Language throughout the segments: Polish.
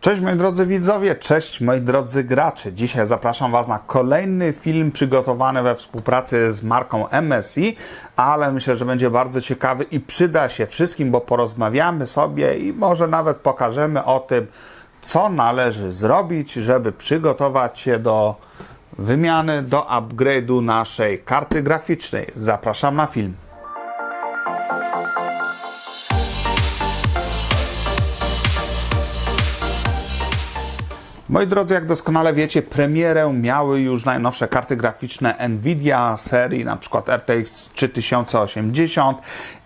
Cześć moi drodzy widzowie, cześć moi drodzy gracze. Dzisiaj zapraszam Was na kolejny film przygotowany we współpracy z marką MSI, ale myślę, że będzie bardzo ciekawy i przyda się wszystkim, bo porozmawiamy sobie i może nawet pokażemy o tym, co należy zrobić, żeby przygotować się do wymiany, do upgrade'u naszej karty graficznej. Zapraszam na film. Moi drodzy, jak doskonale wiecie, premierę miały już najnowsze karty graficzne Nvidia serii, przykład RTX 3080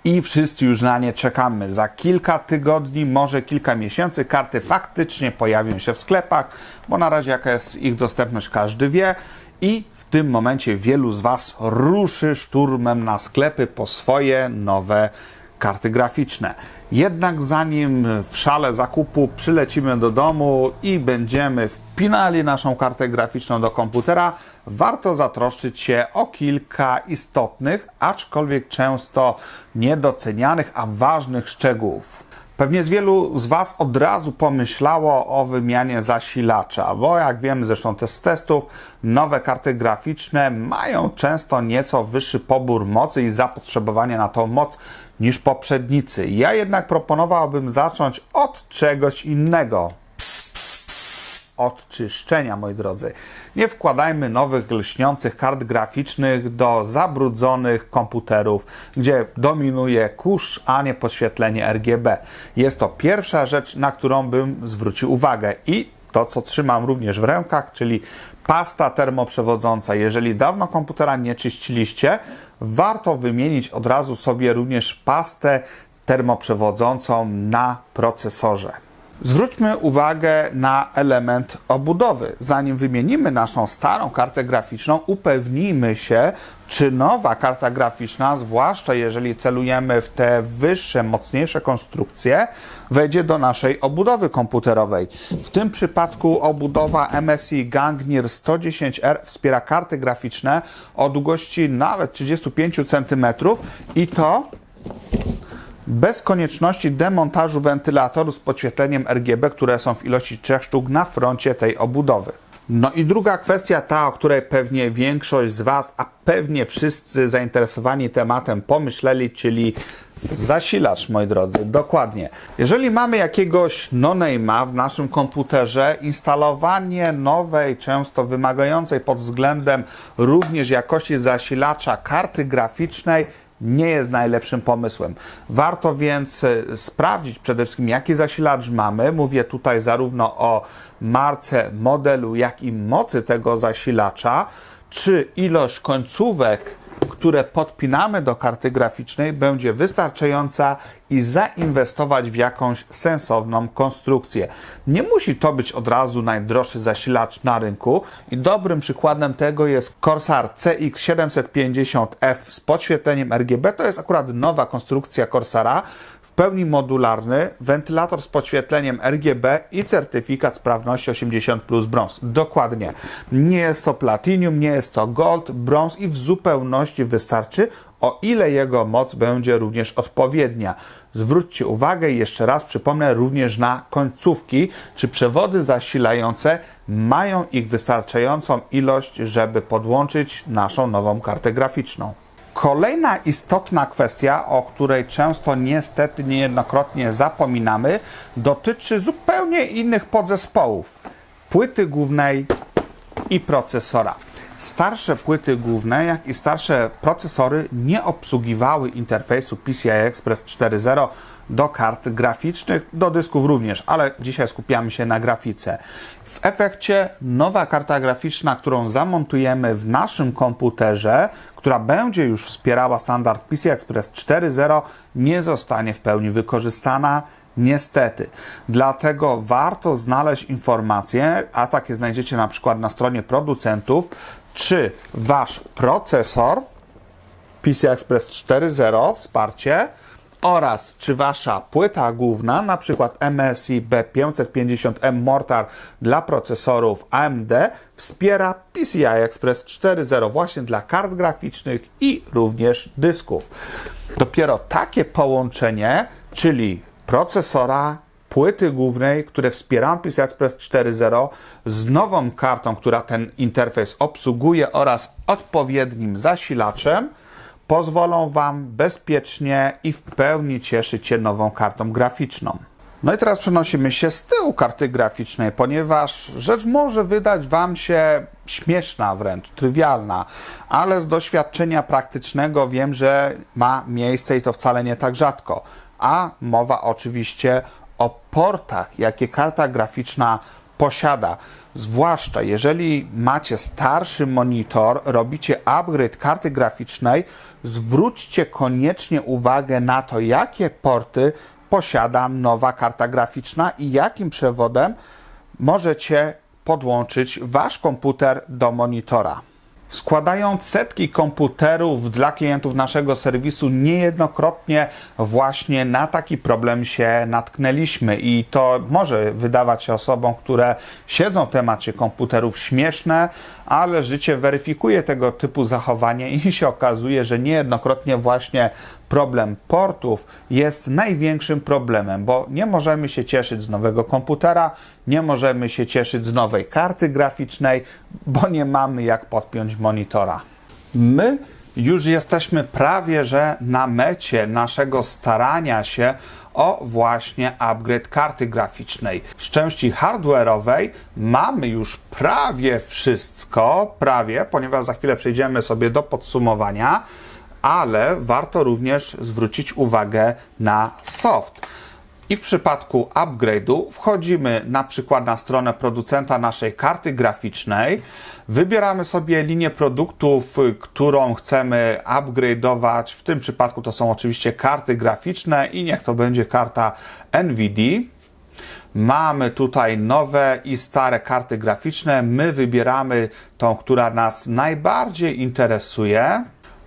i wszyscy już na nie czekamy. Za kilka tygodni, może kilka miesięcy karty faktycznie pojawią się w sklepach, bo na razie jaka jest ich dostępność każdy wie i w tym momencie wielu z Was ruszy szturmem na sklepy po swoje nowe karty graficzne. Jednak zanim w szale zakupu przylecimy do domu i będziemy wpinali naszą kartę graficzną do komputera, warto zatroszczyć się o kilka istotnych, aczkolwiek często niedocenianych, a ważnych szczegółów. Pewnie z wielu z Was od razu pomyślało o wymianie zasilacza, bo jak wiemy zresztą z testów, nowe karty graficzne mają często nieco wyższy pobór mocy i zapotrzebowanie na tą moc niż poprzednicy. Ja jednak proponowałbym zacząć od czegoś innego od czyszczenia, moi drodzy. Nie wkładajmy nowych lśniących kart graficznych do zabrudzonych komputerów, gdzie dominuje kurz, a nie podświetlenie RGB. Jest to pierwsza rzecz, na którą bym zwrócił uwagę i to, co trzymam również w rękach, czyli pasta termoprzewodząca. Jeżeli dawno komputera nie czyściliście, warto wymienić od razu sobie również pastę termoprzewodzącą na procesorze. Zwróćmy uwagę na element obudowy. Zanim wymienimy naszą starą kartę graficzną, upewnijmy się, czy nowa karta graficzna, zwłaszcza jeżeli celujemy w te wyższe, mocniejsze konstrukcje, wejdzie do naszej obudowy komputerowej. W tym przypadku obudowa MSI Gangnir 110R wspiera karty graficzne o długości nawet 35 cm i to bez konieczności demontażu wentylatorów z podświetleniem RGB, które są w ilości 3 sztuk na froncie tej obudowy. No i druga kwestia, ta, o której pewnie większość z Was, a pewnie wszyscy zainteresowani tematem pomyśleli, czyli zasilacz, moi drodzy. Dokładnie. Jeżeli mamy jakiegoś no-name'a w naszym komputerze, instalowanie nowej, często wymagającej pod względem również jakości zasilacza karty graficznej nie jest najlepszym pomysłem. Warto więc e, sprawdzić przede wszystkim, jaki zasilacz mamy. Mówię tutaj zarówno o marce, modelu, jak i mocy tego zasilacza, czy ilość końcówek, które podpinamy do karty graficznej, będzie wystarczająca i zainwestować w jakąś sensowną konstrukcję. Nie musi to być od razu najdroższy zasilacz na rynku i dobrym przykładem tego jest Corsair CX750F z podświetleniem RGB. To jest akurat nowa konstrukcja Corsaira, w pełni modularny, wentylator z podświetleniem RGB i certyfikat sprawności 80 plus brąz. Dokładnie. Nie jest to platinium, nie jest to gold, brąz i w zupełności wystarczy, o ile jego moc będzie również odpowiednia. Zwróćcie uwagę jeszcze raz przypomnę również na końcówki, czy przewody zasilające mają ich wystarczającą ilość, żeby podłączyć naszą nową kartę graficzną. Kolejna istotna kwestia, o której często niestety niejednokrotnie zapominamy, dotyczy zupełnie innych podzespołów płyty głównej i procesora. Starsze płyty główne, jak i starsze procesory nie obsługiwały interfejsu PCI Express 4.0 do kart graficznych, do dysków również, ale dzisiaj skupiamy się na grafice. W efekcie nowa karta graficzna, którą zamontujemy w naszym komputerze, która będzie już wspierała standard PCI Express 4.0, nie zostanie w pełni wykorzystana. Niestety. Dlatego warto znaleźć informacje, a takie znajdziecie na przykład na stronie producentów, czy wasz procesor PCI Express 4.0 wsparcie oraz czy wasza płyta główna, na przykład MSI B550M Mortar dla procesorów AMD wspiera PCI Express 4.0 właśnie dla kart graficznych i również dysków. Dopiero takie połączenie, czyli procesora, płyty głównej, które wspierają PCI Express 4.0 z nową kartą, która ten interfejs obsługuje oraz odpowiednim zasilaczem pozwolą Wam bezpiecznie i w pełni cieszyć się nową kartą graficzną. No i teraz przenosimy się z tyłu karty graficznej, ponieważ rzecz może wydać Wam się śmieszna wręcz, trywialna, ale z doświadczenia praktycznego wiem, że ma miejsce i to wcale nie tak rzadko. A mowa oczywiście o portach, jakie karta graficzna posiada. Zwłaszcza jeżeli macie starszy monitor, robicie upgrade karty graficznej, zwróćcie koniecznie uwagę na to, jakie porty posiada nowa karta graficzna i jakim przewodem możecie podłączyć wasz komputer do monitora. Składając setki komputerów dla klientów naszego serwisu, niejednokrotnie właśnie na taki problem się natknęliśmy. I to może wydawać się osobom, które siedzą w temacie komputerów śmieszne, ale życie weryfikuje tego typu zachowanie i się okazuje, że niejednokrotnie właśnie problem portów jest największym problemem, bo nie możemy się cieszyć z nowego komputera, nie możemy się cieszyć z nowej karty graficznej, bo nie mamy jak podpiąć monitora. My już jesteśmy prawie że na mecie naszego starania się o właśnie upgrade karty graficznej. Z części hardware'owej mamy już prawie wszystko, prawie, ponieważ za chwilę przejdziemy sobie do podsumowania, ale warto również zwrócić uwagę na soft. I w przypadku upgrade'u wchodzimy na przykład na stronę producenta naszej karty graficznej, wybieramy sobie linię produktów, którą chcemy upgrade'ować. W tym przypadku to są oczywiście karty graficzne i niech to będzie karta NVIDIA. Mamy tutaj nowe i stare karty graficzne. My wybieramy tą, która nas najbardziej interesuje.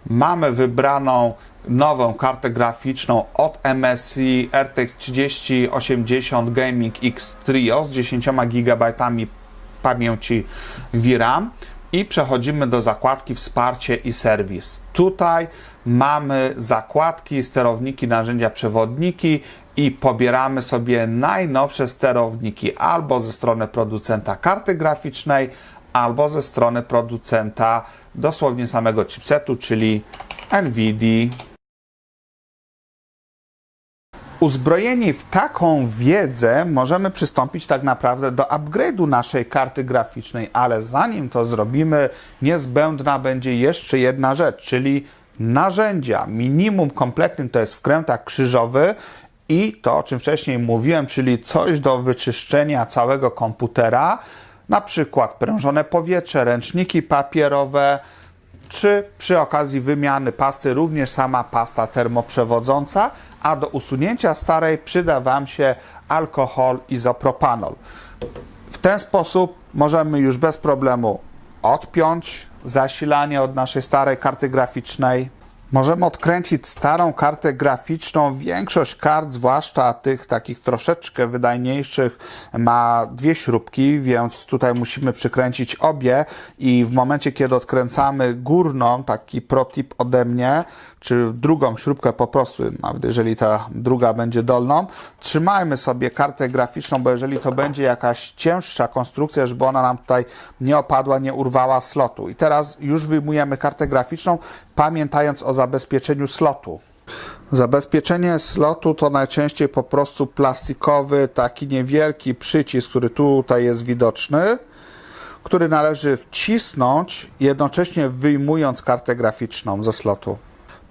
Mamy wybraną nową kartę graficzną od MSI RTX 3080 Gaming X Trio z 10 GB pamięci VRAM i przechodzimy do zakładki wsparcie i serwis. Tutaj mamy zakładki, sterowniki, narzędzia, przewodniki i pobieramy sobie najnowsze sterowniki albo ze strony producenta karty graficznej, albo ze strony producenta dosłownie samego chipsetu, czyli NVIDIA. Uzbrojeni w taką wiedzę możemy przystąpić tak naprawdę do upgrade'u naszej karty graficznej, ale zanim to zrobimy, niezbędna będzie jeszcze jedna rzecz, czyli narzędzia. Minimum kompletnym to jest wkrętak krzyżowy i to, o czym wcześniej mówiłem, czyli coś do wyczyszczenia całego komputera, na przykład prężone powietrze, ręczniki papierowe, czy przy okazji wymiany pasty również sama pasta termoprzewodząca, a do usunięcia starej przyda Wam się alkohol izopropanol. W ten sposób możemy już bez problemu odpiąć zasilanie od naszej starej karty graficznej. Możemy odkręcić starą kartę graficzną. Większość kart, zwłaszcza tych takich troszeczkę wydajniejszych, ma dwie śrubki, więc tutaj musimy przykręcić obie i w momencie, kiedy odkręcamy górną, taki protip ode mnie, czy drugą śrubkę po prostu, nawet jeżeli ta druga będzie dolną, trzymajmy sobie kartę graficzną, bo jeżeli to będzie jakaś cięższa konstrukcja, żeby ona nam tutaj nie opadła, nie urwała slotu. I teraz już wyjmujemy kartę graficzną, pamiętając o zabezpieczeniu slotu. Zabezpieczenie slotu to najczęściej po prostu plastikowy, taki niewielki przycisk, który tutaj jest widoczny, który należy wcisnąć, jednocześnie wyjmując kartę graficzną ze slotu.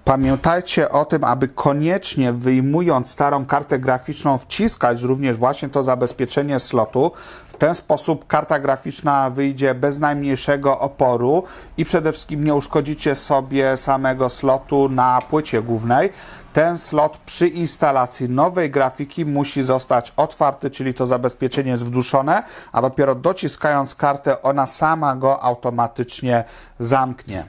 Pamiętajcie o tym, aby koniecznie wyjmując starą kartę graficzną wciskać również właśnie to zabezpieczenie slotu. W ten sposób karta graficzna wyjdzie bez najmniejszego oporu i przede wszystkim nie uszkodzicie sobie samego slotu na płycie głównej. Ten slot przy instalacji nowej grafiki musi zostać otwarty, czyli to zabezpieczenie jest wduszone, a dopiero dociskając kartę ona sama go automatycznie zamknie.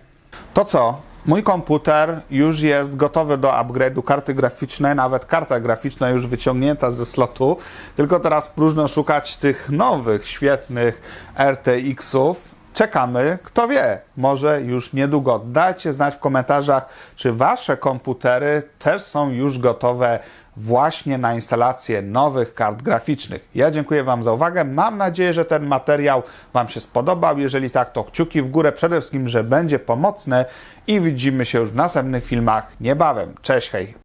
To co? Mój komputer już jest gotowy do upgrade'u karty graficznej, nawet karta graficzna już wyciągnięta ze slotu, tylko teraz próżno szukać tych nowych, świetnych RTX-ów. Czekamy, kto wie, może już niedługo. Dajcie znać w komentarzach, czy wasze komputery też są już gotowe właśnie na instalację nowych kart graficznych. Ja dziękuję Wam za uwagę. Mam nadzieję, że ten materiał Wam się spodobał. Jeżeli tak, to kciuki w górę. Przede wszystkim, że będzie pomocny i widzimy się już w następnych filmach niebawem. Cześć, hej!